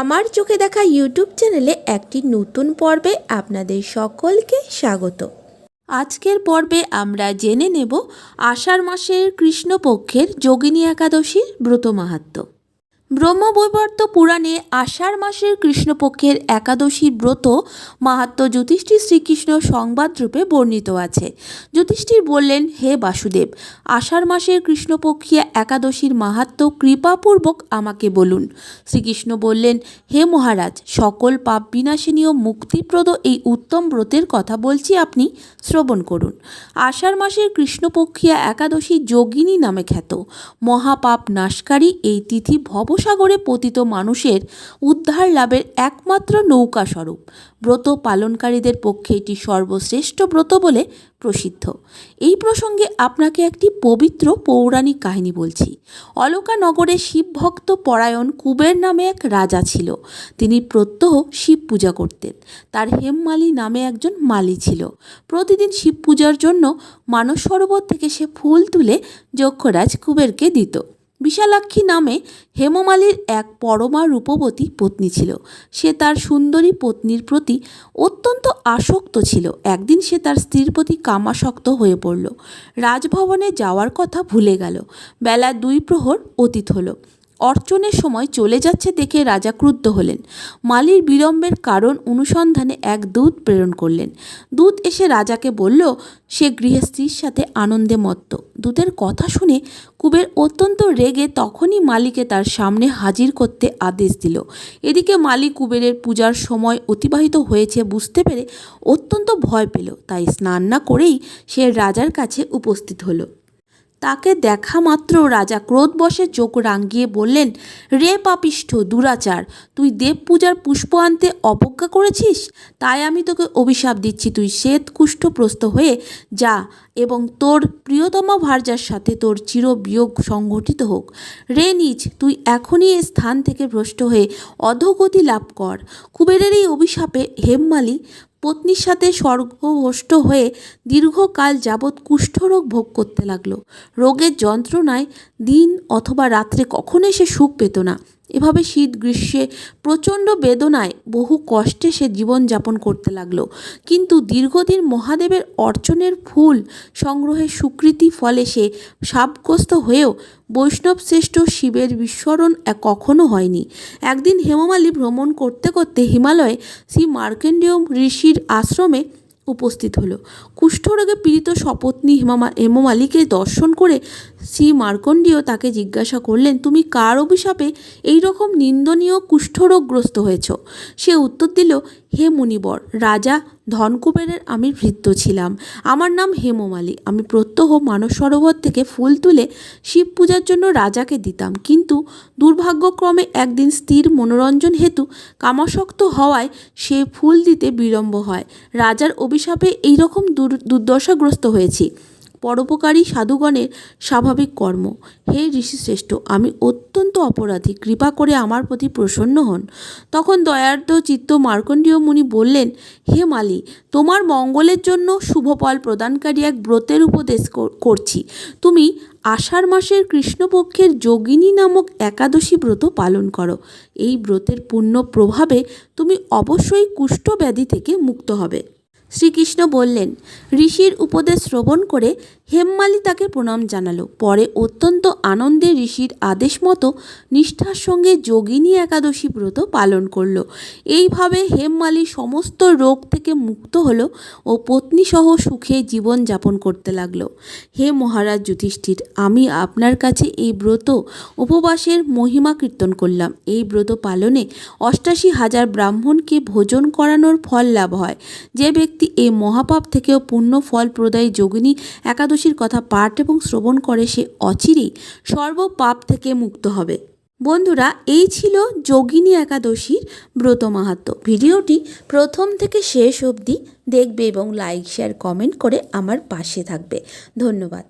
আমার চোখে দেখা ইউটিউব চ্যানেলে একটি নতুন পর্বে আপনাদের সকলকে স্বাগত। আজকের পর্বে আমরা জেনে নেব আষাঢ় মাসের কৃষ্ণপক্ষের যোগিনী একাদশীর ব্রত মাহাত্ম্য। ব্রহ্মবৈবর্ত পুরাণে আষাঢ় মাসের কৃষ্ণপক্ষের একাদশীর ব্রত মাহাত্ম যুধিষ্ঠির শ্রীকৃষ্ণ সংবাদরূপে বর্ণিত আছে। যুধিষ্ঠির বললেন, হে বাসুদেব, আষাঢ় মাসের কৃষ্ণপক্ষীয় একাদশীর মাহাত্ম কৃপাপূর্বক আমাকে বলুন। শ্রীকৃষ্ণ বললেন, হে মহারাজ, সকল পাপ বিনাশিনীয় মুক্তিপ্রদ এই উত্তম ব্রতের কথা বলছি আপনি, শ্রবণ করুন। আষাঢ় মাসের কৃষ্ণপক্ষীয় একাদশী যোগিনী নামে খ্যাত। মহাপাপ নাশকারী এই তিথি ভবসাগরে পতিত মানুষের উদ্ধার লাভের একমাত্র নৌকা স্বরূপ। ব্রত পালনকারীদের পক্ষে এটি সর্বশ্রেষ্ঠ ব্রত বলে প্রসিদ্ধ। এই প্রসঙ্গে আপনাকে একটি পবিত্র পৌরাণিক কাহিনী বলছি। অলকা নগরে শিবভক্ত পরায়ণ কুবের নামে এক রাজা ছিল। তিনি প্রত্যহ শিব পূজা করতেন। তার হেমমালি নামে একজন মালি ছিল। প্রতিদিন শিব পূজার জন্য মানস সরোবর থেকে সে ফুল তুলে যক্ষরাজ কুবেরকে দিত। বিশালাক্ষী নামে হেমমালির এক পরমা রূপবতী পত্নী ছিল। সে তার সুন্দরী পত্নীর প্রতি অত্যন্ত আসক্ত ছিল। একদিন সে তার স্ত্রীর প্রতি কামাসক্ত হয়ে পড়ল। রাজভবনে যাওয়ার কথা ভুলে গেল। বেলা দুই প্রহর অতীত হলো। অর্চনের সময় চলে যাচ্ছে দেখে রাজা ক্রুদ্ধ হলেন। মালির বিলম্বের কারণ অনুসন্ধানে এক দূত প্রেরণ করলেন। দূত এসে রাজাকে বলল, সে গৃহস্ত্রীর সাথে আনন্দে মত্ত। দূতের কথা শুনে কুবের অত্যন্ত রেগে তখনই মালিকে তার সামনে হাজির করতে আদেশ দিল। এদিকে মালি কুবেরের পূজার সময় অতিবাহিত হয়েছে বুঝতে পেরে অত্যন্ত ভয় পেল। তাই স্নান না করেই সে রাজার কাছে উপস্থিত হলো। তাকে দেখা মাত্র রাজা ক্রোধবশে চোখ রাঙিয়ে বললেন, রে পাপিষ্ঠ দুরাচার, তুই দেব পূজার পুষ্প আনতে অবজ্ঞা করেছিস? তাই আমি তোকে অভিশাপ দিচ্ছি। তুই শ্বেত কুষ্ঠপ্রস্ত হয়ে যা এবং তোর প্রিয়তমা ভার্যার সাথে তোর চির বিয়োগ সংঘটিত হোক। রে নিজ তুই এখনই এ স্থান থেকে ভ্রষ্ট হয়ে অধগতি লাভ কর। কুবেরের এই অভিশাপে হেমমালি পত্নীর সাথে স্বর্গভষ্ট হয়ে দীর্ঘকাল যাবৎ কুষ্ঠরোগ ভোগ করতে লাগল। রোগের যন্ত্রণায় দিন অথবা রাত্রে কখনোই সে সুখ পেত না। এভাবে শীত গ্রীষ্মে প্রচণ্ড বেদনায় বহু কষ্টে সে জীবনযাপন করতে লাগল। কিন্তু দীর্ঘদিন মহাদেবের অর্চনের ফুল সংগ্রহের স্বীকৃতি ফলে সে সাপগ্রস্ত হয়েও বৈষ্ণব শ্রেষ্ঠ শিবের বিস্মরণ কখনো হয়নি। একদিন হেমমালী ভ্রমণ করতে করতে হিমালয়ে শ্রী মার্কেন্ডেয় ঋষির আশ্রমে উপস্থিত হলো। কুষ্ঠরোগে পীড়িত সপত্নী হেমামা, হেমমালিকে দর্শন করে শ্রী মার্কণ্ডীয় তাকে জিজ্ঞাসা করলেন, তুমি কার অভিশাপে এই রকম নিন্দনীয় কুষ্ঠরোগগ্রস্ত হয়েছ? সে উত্তর দিল হে মুনিবর, রাজা ধনকুবেরের আমি ভৃত্য ছিলাম। আমার নাম হেমমালী। আমি প্রত্যহ মানস সরোবর থেকে ফুল তুলে শিব পূজার জন্য রাজাকে দিতাম। কিন্তু দুর্ভাগ্যক্রমে একদিন স্থির মনোরঞ্জন হেতু কামাসক্ত হওয়ায় সে ফুল দিতে বিলম্ব হয়। রাজার অভিশাপে এইরকম দুর দুর্দশাগ্রস্ত হয়েছি। পরোপকারী সাধুগণের স্বাভাবিক কর্ম। হে ঋষিশ্রেষ্ঠ, আমি অত্যন্ত অপরাধী, কৃপা করে আমার প্রতি প্রসন্ন হন। তখন দয়ার্দ চিত্ত মার্কণ্ডীয় মুনি বললেন, হে মালি, তোমার মঙ্গলের জন্য শুভফল প্রদানকারী এক ব্রতের উপদেশ করছি। তুমি আষাঢ় মাসের কৃষ্ণপক্ষের যোগিনী নামক একাদশী ব্রত পালন করো। এই ব্রতের পূর্ণ প্রভাবে তুমি অবশ্যই কুষ্ঠব্যাধি থেকে মুক্ত হবে। শ্রীকৃষ্ণ বললেন ঋষির উপদেশ শ্রবণ করে হেমমালি তাকে প্রণাম জানালো। পরে অত্যন্ত আনন্দে ঋষির আদেশ মতো নিষ্ঠার সঙ্গে যোগিনী একাদশী ব্রত পালন করল। এইভাবে হেমমালি সমস্ত রোগ থেকে মুক্ত হলো ও পত্নীসহ সুখে জীবন যাপন করতে লাগল। হে মহারাজ যুধিষ্ঠির, আমি আপনার কাছে এই ব্রত উপবাসের মহিমা কীর্তন করলাম। এই ব্রত পালনে অষ্টাশি হাজার ব্রাহ্মণকে ভোজন করানোর ফল লাভ হয়। যে ব্যক্তি এই মহাপাপ থেকেও পুণ্য ফল প্রদায়ী যোগিনী একাদশীর কথা পাঠ এবং শ্রবণ করে সে অচিরেই সর্বপাপ থেকে মুক্ত হবে। বন্ধুরা, এই ছিল যোগিনী একাদশীর ব্রত মাহাত্ম। ভিডিওটি প্রথম থেকে শেষ অবধি দেখবে এবং লাইক শেয়ার কমেন্ট করে আমার পাশে থাকবে। ধন্যবাদ।